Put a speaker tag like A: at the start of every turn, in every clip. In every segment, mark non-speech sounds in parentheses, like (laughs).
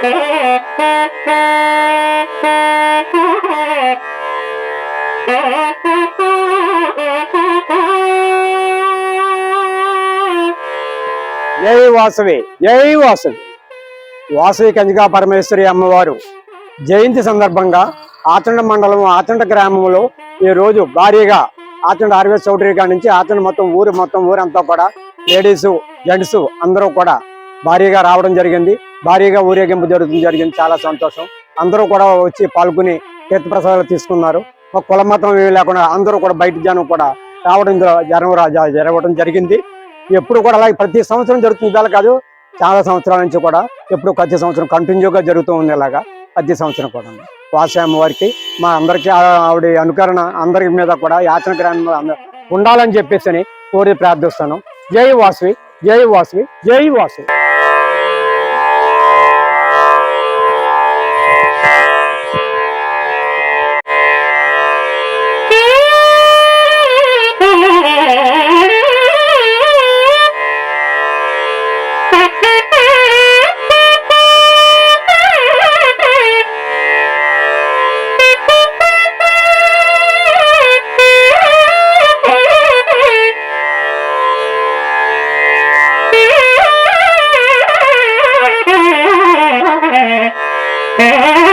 A: జై వాసవి జై వాసవి. వాసవి కంజికా పరమేశ్వరి అమ్మవారు. జయంతి సందర్భంగా ఆచండ మండలం ఆచండ గ్రామంలో ఈ రోజు భారీగా ఆచండ ఆర్వే చౌటరీ కాడ నుంచి ఆచండ మొత్తం ఊరు మొత్తం ఊరంతా కూడా లేడీస్ జెంట్స్ అందరూ కూడా భారీగా రావడం జరిగింది. భారీగా ఊరేగింపు జరుగుతుంది జరిగింది. చాలా సంతోషం. అందరూ కూడా వచ్చి పాల్గొని తీర్థప్రసాదాలు తీసుకున్నారు. ఒక కుల మతం ఏమీ లేకుండా అందరూ కూడా బయట జనం కూడా రావడం జ- జరగ జరగడం జరిగింది. ఎప్పుడు కూడా అలాగే ప్రతి సంవత్సరం జరుగుతుంది. ఇవాళ కాదు చాలా సంవత్సరాల నుంచి కూడా ఎప్పుడు ప్రతి సంవత్సరం కంటిన్యూగా జరుగుతూ ఉంది ఇలాగా ప్రతి సంవత్సరం కూడా. వాసామ్మ వారికి మా అందరికీ ఆ- ఆవిడ అనుకరణ అందరి మీద కూడా యాచన గ్రామంలో ఉండాలని చెప్పేసి అని కోరి ప్రార్థిస్తాను జై వాసవి జై వాసవి జై వాసవి Yeah. (laughs)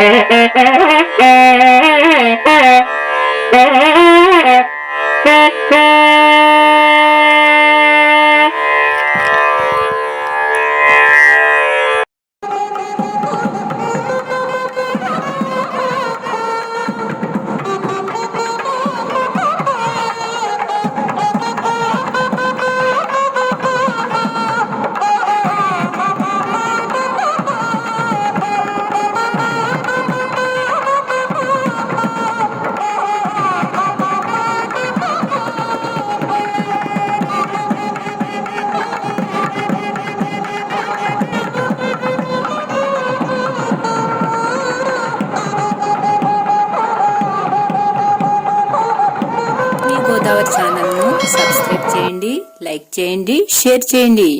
B: మీ (laughs) గోదావరి (laughs) చేయండి లైక్ చేయండి షేర్ చేయండి.